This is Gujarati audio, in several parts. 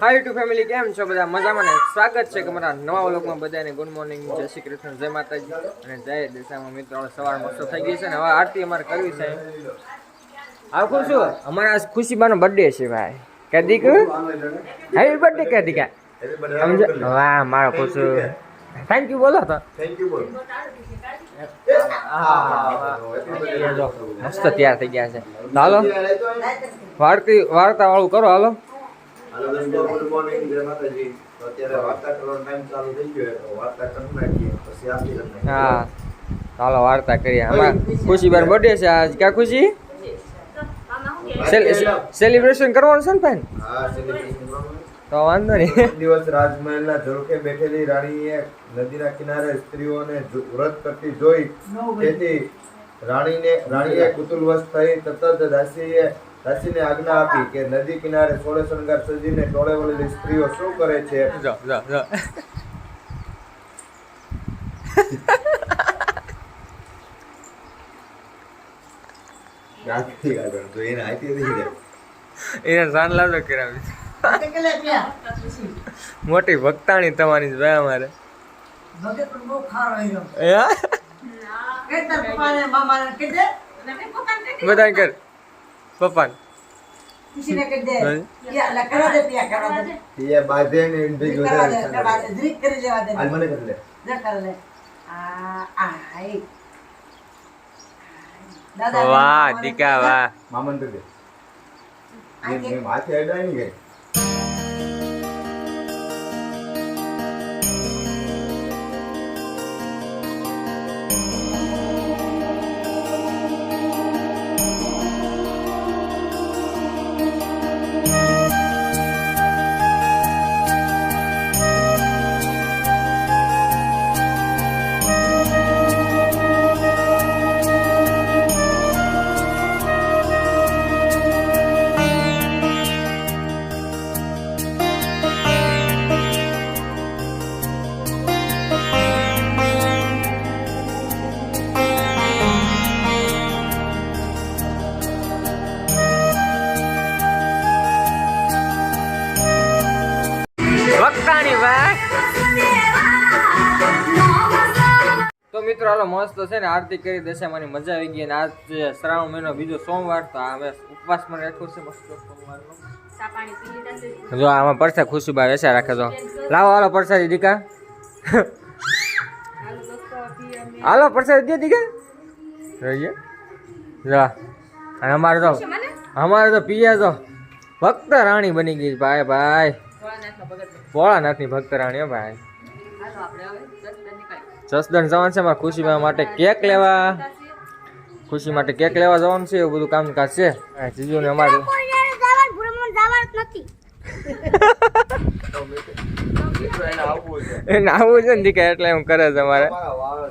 હાય ટુ ફેમિલી કેમ છો બધા? મજામાં ને? સ્વાગત છે કે મારા નવા વ્લોગમાં બધાને. ગુડ મોર્નિંગ જય શ્રી કૃષ્ણ જય માતાજી અને જય દિશામાં મિત્રો. સવાર મસ્ત થઈ ગઈ છે ને હવે આરતી અમારે કરવી છે. આખું શું અમારા આજ ખુશીબાનો બર્થડે છે ભાઈ. કદીક હેપી બર્થડે કદી કા સમજો? વાહ મારો ખુશ. થેન્ક યુ બોલો તો. થેન્ક યુ બોલો. મસ્ત તૈયાર થઈ ગયા છે. હાલો વાર્તા વાળું કરો હાલો. હાલો દોસ્તો ગુડ મોર્નિંગ જય માતાજી. તો અત્યારે વાર્તા કરવાનો ટાઈમ ચાલુ થઈ ગયો તો વાર્તા કરી નાખીએ પછી આરતી કરી હા. ચાલો વાર્તા કરીએ. આમાં ખુશીબાન બર્થડે છે આજ. ક્યાં ખુશી? સેલિબ્રેશન કરવાનું છે ને ભાઈ? હા celebration કરવાનું. તો વાંધો નહીં. એક દિવસ રાજમહેલના ઝળકે બેઠેલી રાણીએ નદીના કિનારે સ્ત્રીઓને વ્રત કરતી જોઈ. તેથી રાણીને રાણીએ કુતુલવશ થઈ તરત જ દાસીએ દાસીને આજ્ઞા આપી કે નદી કિનારે સોળે શણગાર સજીને ટોળે વળેલી સ્ત્રીઓ શું કરે છે? જો જો જો. મોટી ભક્તાણી તમારી છે ભાઈ અમારે. બધા કર પપ્પા વાહ દીકા વાહ. મામન કરી દે. હાથે અડાય નહીં કઈ મસ્ત છે ને આરતી કરી દેશે મને મજા આવી ગઈ અને આજ શ્રાવણ મહિનો બીજો સોમવાર તો હવે ઉપવાસ પણ રાખ્યો છે મસ્ત સોમવારનો. જો આમાં પરસા ખુશીબા વેચા રાખે તો. લાવો હાલો પરસાદી દીકા. હાલો પરસાદી દે દીકા. રહીએ. જા. અને અમારે તો અમારે તો પિયા તો ભક્ત રાણી બની ગઈ ભાઈ ભાઈ. ભોળાનાથની ભક્ત રાણી હો ભાઈ. જસદણ જવાનું છે મારા ખુશી માટે કેક લેવા. ખુશી માટે કેક લેવા જવાનું છે એવું બધું કામકાજ છે. જીજુ જીજુને અમારે એને આવું છે ને દીકા એટલે એમ કરે છે અમારે. તમારા વાળ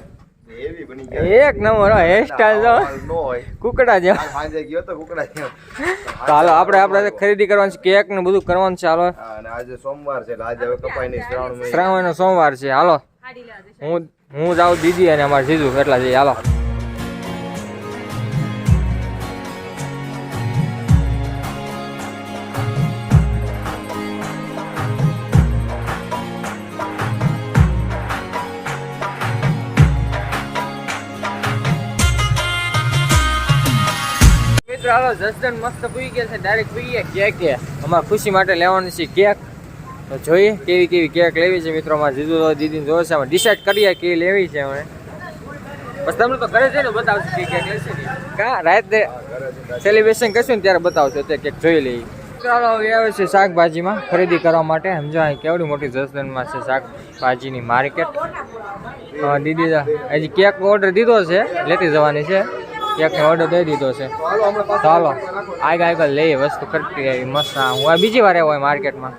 એવી બની ગયા એક નંબર હેરસ્ટાઈલ તો કુકડા જેમ. હાલો આપણે આપણે ખરીદી કરવાની છે કેક ને બધું કરવાનું છે હાલો. આજે સોમવાર છે એટલે આજે હવે કપાઈ નહીં શ્રાવણ મહિનો. સોમવાર છે હાલો. હું હું જાઉં દીદી અને અમારે જીજુ એટલા જઈએ. હાલો. મિત્રો, હાલો જસદન મસ્ત પૂરી ગયા છે. ડાયરેક્ટ પૂરી ગયા. કેક કે અમારે ખુશી માટે લેવાની છે કેક. તો જોઈએ કેવી કેવી કેક લેવી છે મિત્રો. અમારે જીજુ તો દીદીને છે, અમે ડિસાઈડ કરીએ કેવી લેવી છે અમે બસ તમને તો ઘરે જઈને બતાવશું કે કેક લેશે કા રાતે સેલિબ્રેશન કરશું ને ત્યારે બતાવશો તે કેક જોઈ લઈએ. ચાલો આવે છે શાકભાજીમાં ખરીદી કરવા માટે. સમજો અહીં કેવડી મોટી જસદનમાં છે શાકભાજીની માર્કેટ. દીદી હજી કેક ઓર્ડર દીધો છે, લેતી જવાની છે. કેકનો ઓર્ડર દઈ દીધો છે. ચાલો આગળ આગળ લઈએ વસ્તુ ખરીદી આવી, મસ્ત હું બીજી વાર આવ્યો હોય માર્કેટમાં.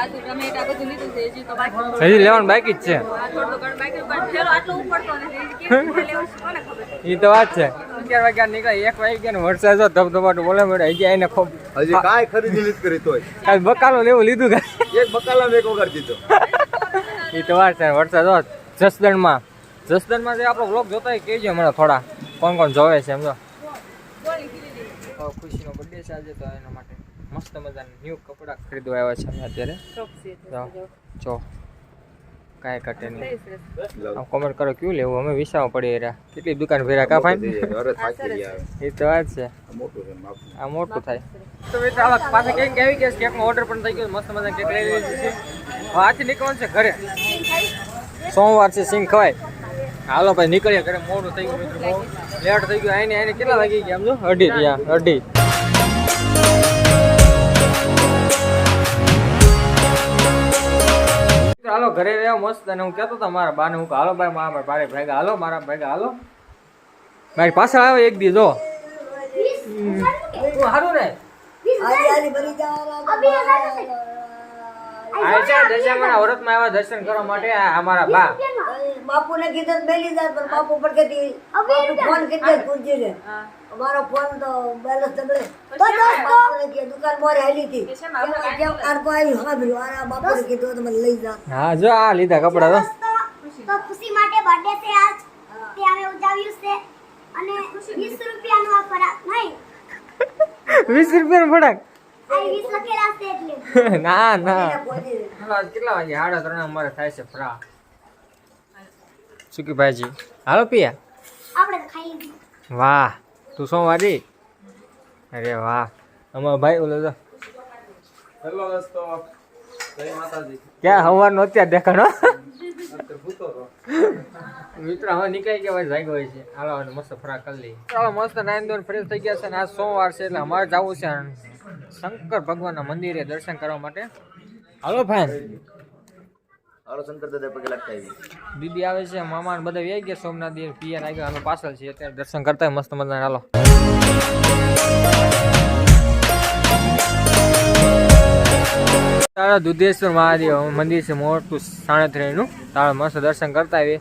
આદુ ટમેટા બધું લીધું છે હજી તો બાકી હજી લેવાનું બાકી જ છે. એ તો વાત છે. અગિયાર વાગ્યા નીકળે એક વાગ્યા ને વરસાદ જો ધબધબાટું બોલે મળે હજી આઈને ખૂબ હજી કાંઈ ખરીદી લીધ કરી તોય. કાલ બકાલો લેવું લીધું કાંઈ? એક બકાલા એક વગર દીધો. એ તો વાત છે વરસાદ હોત. જસદણમાં. જસદણમાં જે આપણો બ્લોગ જોતા હોય કહેજો મને થોડા. કોણ કોણ જોવે છે સમજો ખુશીનો બર્થડે છે આજે તો એના માટે. મસ્ત મજાના ન્યૂ કપડાં ખરીદવા આવ્યા છે અમે અત્યારે. જો જો. કાંઈ કટે નહીં. આમ કોમેન્ટ કરો કયું લેવું? અમે વિસાવા પડી રહ્યા કેટલી દુકાન ભેરા કા ફાઈન એ તો વાત છે. આ મોટું થાય. તો મિત્રો આવા પાસે કેમ કે આવી ગયા કેકનો ઓર્ડર પણ થઈ ગયો મસ્ત મજા કેક લઈ લીધી છે. આજથી નીકળવાનું છે ઘરે. સોમવાર છે સિંગ ખવાય. હાલો ભાઈ નીકળ્યા ઘરે મોડું થઈ ગયું મિત્રો લેટ થઈ ગયું. આઈને આઈને કેટલા વાગી ગયા આમ જો? અઢી ત્યાં અઢી. હાલો ઘરે રહ્યો મસ્ત અને હું કહેતો હતો મારા બાને હું હાલો ભાઈ મારા ભાઈ ભેગા હાલો મારા ભેગા હાલો. મારી પાછળ આવ્યો એક દી જો. સારું ને દર્શન કરવા માટે અમારા બા. બાપુ ને કીધું બેલી જાય પણ બાપુ પર કહેતી ફોન કરી પૂછ્યું અમારો ફોન તો બેલેન્સ દબડે દુકાન મોરે હાલી હતી. કે શેમાં આપણે કેમ આરકો આવી હા ભઈ આ બાપુને કીધું તો મને લઈ જા. હા જો આ લીધા કપડા તો. તો ખુશી માટે બર્થડે છે આજ. તે અમે ઉજવ્યું છે. અને 20 રૂપિયાનો આ ફરાક. નહીં. વીસ રૂપિયાનો ફટાક આ 20 લખેલા છે એટલે. ના ના. કેટલા વાગે સાડા ત્રણ અમારે થાય છે ફ્રા સુકી ભાઈજી? હાલો પિયા. આપણે ખાઈ વાહ. તું સોમવારી અરે વાહ. અમારો ભાઈ ઓલો તો. હેલો દોસ્તો. જય માતાજી. ક્યાં હવાનો અત્યારે દેખાડો મિત્ર મિત્રો હવે નીકળી ગયા હોય જાગ્યો હોય છે. હાલો મસ્ત ફરાક કરી લઈએ. ચાલો મસ્ત નાઈન દોન ફ્રેશ થઈ ગયા છે અને આ સોમવાર છે એટલે અમારે જવું છે. શંકર ભગવાનના મંદિરે દર્શન કરવા માટે. હાલો ફાઈન હાલો શંકર દાદા પગે લાગતા આવી દીદી આવે છે મામા ને બધા આવી ગયા સોમનાથ દેવ પિયર આવી ગયા અમે પાછળ છીએ અત્યારે દર્શન કરતા મસ્ત મજા હાલો. તારા દુધેશ્વર મહાદેવ મંદિર છે મોટું સાણેત્રીનું. તારા મસ્ત દર્શન કરતા આવીએ.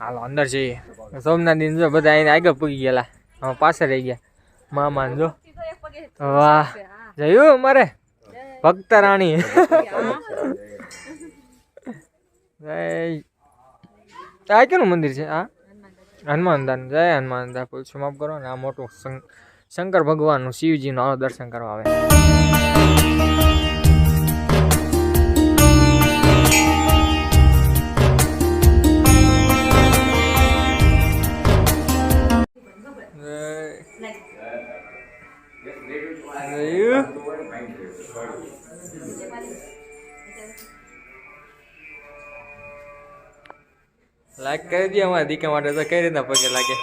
હાલો અંદર જઈએ. સોમનાથ દિન જો બધા આવીને આગળ પૂગી ગયેલા. હવે પાછળ રહી ગયા. મામા જો. વાહ. જયું અમારે? ભક્ત રાણી જય. આ કેનું મંદિર છે? આ? હનુમાનદાન જય હનુમાનદાન પૂછો માફ કરો ને આ મોટું શંકર ભગવાનનું શિવજીનું દર્શન કરવા આવે. જય. લાઈક કરી દે અમારા દીકા માટે તો કઈ રીતના પગે લાગે?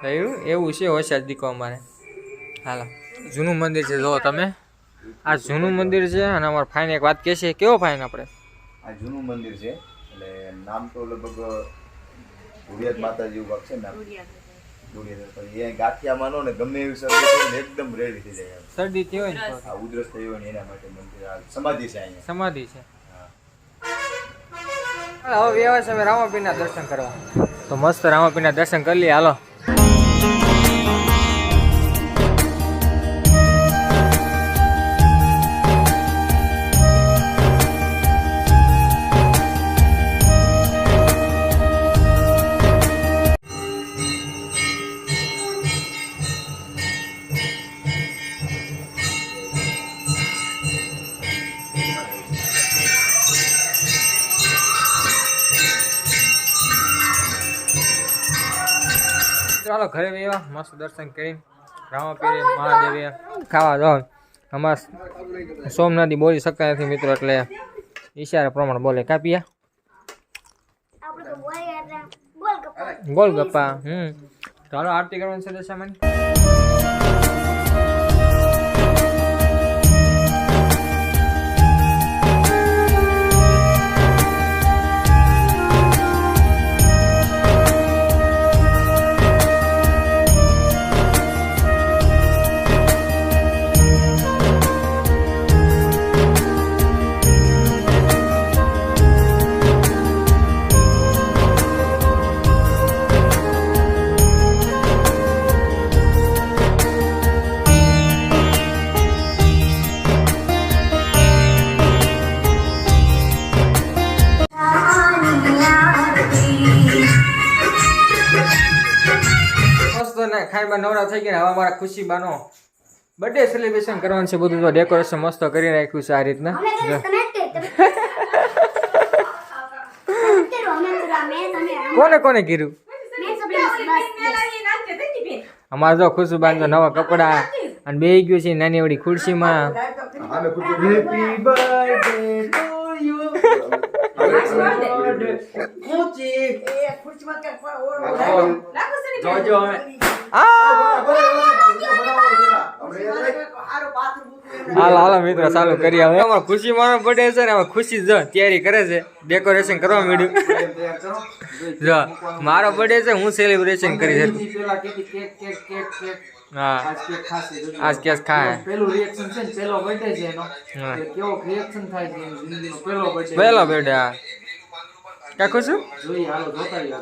થયું એવું છે હોશિયાર દીકો અમારે. હાલો. જૂનું મંદિર છે જો તમે. આ જૂનું મંદિર છે અને અમારે ફાઈન એક વાત કહે છે કેવો ફાઈન આપણે? આ જૂનું મંદિર છે એટલે નામ તો લગભગ ધુળિયાત માતાજી એવું છે નામ ગાંઠિયા માનો ને ગમે એવી શરદી એકદમ રેડી થઈ જાય શરદી થઈ હોય ને આ ઉધરસ થઈ હોય ને એના માટે મંદિર સમાધિ છે અહીંયા. સમાધિ છે. હવે વ્યવસ્થા રામાપીરના દર્શન કરવા. તો મસ્ત રામાપીરના દર્શન કરી લઈએ હાલો. ઘરે વેવા મસ્ત દર્શન કરી રામાપીરે મહાદેવે ખાવા દો. અમારા સોમનાથથી બોલી શકતા નથી મિત્રો એટલે ઈશારા પ્રમાણે બોલે. કાપ્યા આપણે તો બોલે એટલે બોલ ગપ્પા ગોલ હમ ચાલો આરતી કરવાની છે દશામાની. થઈ ગયા હવે અમારા ખુશી બાનો બર્થડે સેલિબ્રેશન કરવાનું છે બધું તો ડેકોરેશન મસ્ત કરી રાખ્યું છે આ રીતના. કોને કોને કીધું? અમારે તો ખુશુબાન તો નવા કપડા અને બે ગયું છે નાની એવડી ખુરશીમાં. જોજો હાલો હાલો મિત્રો ચાલુ કરી હવે. અમારે ખુશી મારો બર્થડે છે ને અમે ખુશી જ તૈયારી કરે છે. ડેકોરેશન કરવા માંડ્યું. જો મારો બર્થડે છે હું સેલિબ્રેશન કરી શકું. કેક કેક કેક કેક હા. આજ કેક કેસ ખાય. પેલું રિએક્શન છે ને પેલો બર્થડે છે એનો હા. કેવો રિએક્શન થાય છે જિંદગીનો પેલો બર્થડે પહેલો બર્થડે હા ક્યાં ખુશું જોઈએ હાલો જોતા રહીએ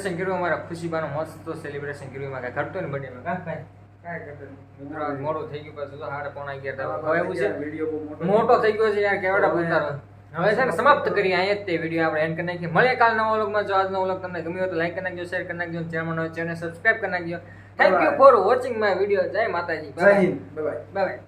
સેલિબ્રેશન કર્યું અમારા ખુશીબાનો મસ્ત સેલિબ્રેશન કર્યું. એમાં કાંઈ ઘટતું ને બર્થડેમાં કાંઈ કાંઈ કાંઈ ઘટતું નહીં. મિત્રો મોડું થઈ ગયું પાછું. સાડા પોણા અગિયાર હવે એવું છે. વીડિયો મોટો થઈ ગયો. છે યાર કેવડા ઉતારો. હવે છે ને સમાપ્ત કરીએ અહીંયા તે વીડિયો આપણે એન્ડ કરી નાખીએ. મળીએ કાલ નવો વ્લોગમાં. જો આજનો વ્લોગ તમને ગમ્યો તો લાઈક કરી નાખજો શેર કરી નાખજો ચેનલ ચેનલ સબસ્ક્રાઈબ કરી નાખજો. Thank you for watching my video જય માતાજી. Bye bye bye